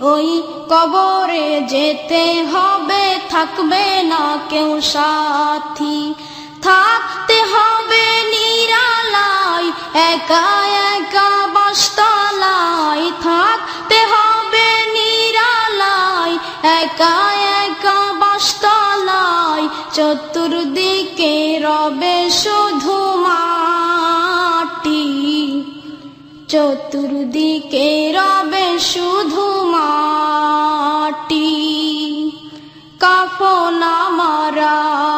ওই কবরে যেতে হবে, থাকবে না কেউ সাথী। থাকতে হবে নিরালায়, একা একা বাসতলায়। থাকতে হবে নিরালায়, একা একা বাসতলায়। চতুর্দিকে রবে শুধু চতুর্দিকে রবে শুধু মাটি। কাফন আমার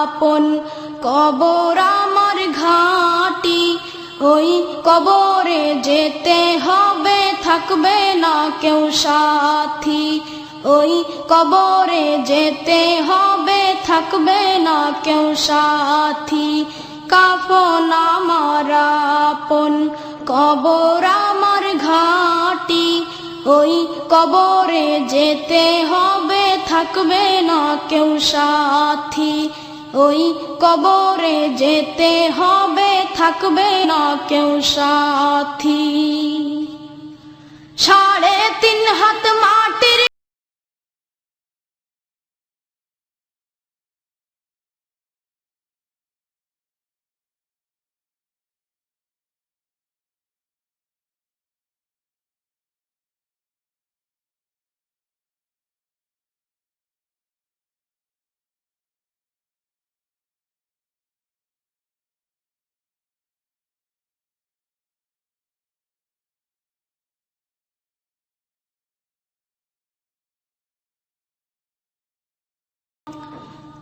আপন, কবর আমার ঘাটি। ওই কবরে যেতে হবে, থাকবে না কেউ সাথী। ওই কবরে যেতে হবে, থাকবে না কেউ সাথী। কাফন আমার আপন কবর আমার ঘাটি, ওই কবরে যেতে হবে, থাকবে না কেউ সাথী। ওই কবরে যেতে হবে, থাকবে না কেউ সাথী। সাড়ে তিন হাত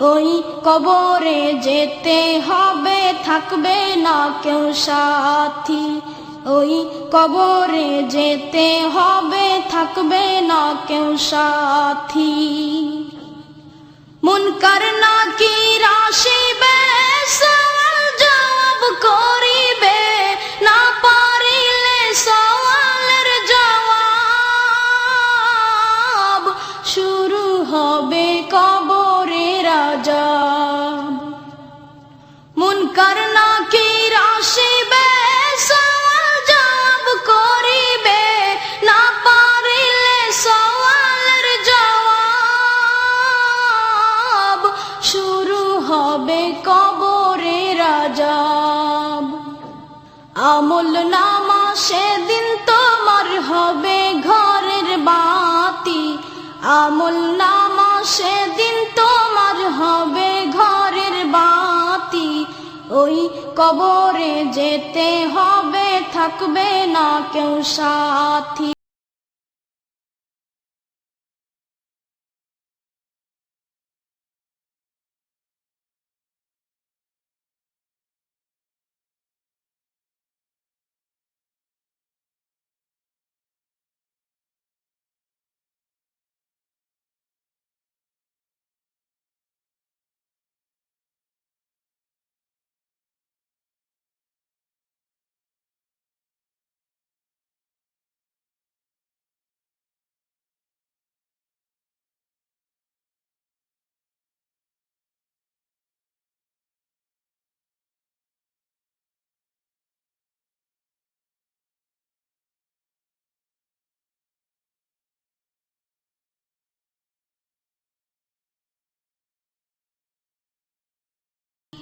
ওই কবরে যেতে হবে, থাকবে না কেউ সাথী। ওই কবরে যেতে হবে, থাকবে না কেউ সাথী। মুনকার নাকি রাশিবে সওয়াল জবাব করিবে নামা সেদিন তোমার হবে ঘরের বাতি। আমল নামা, সেদিন তোমার হবে ঘরের বাতি। ওই কবরে যেতে হবে, থাকবে না কেউ সাথী।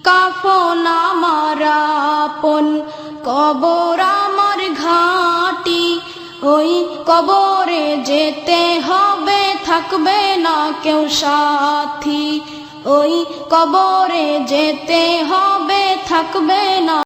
কাফন আপন। কবর আমার ঘাটি, ওই কবরে যেতে হবে, থাকবে না কেউ সাথী। ওই কবরে যেতে হবে, থাকবে না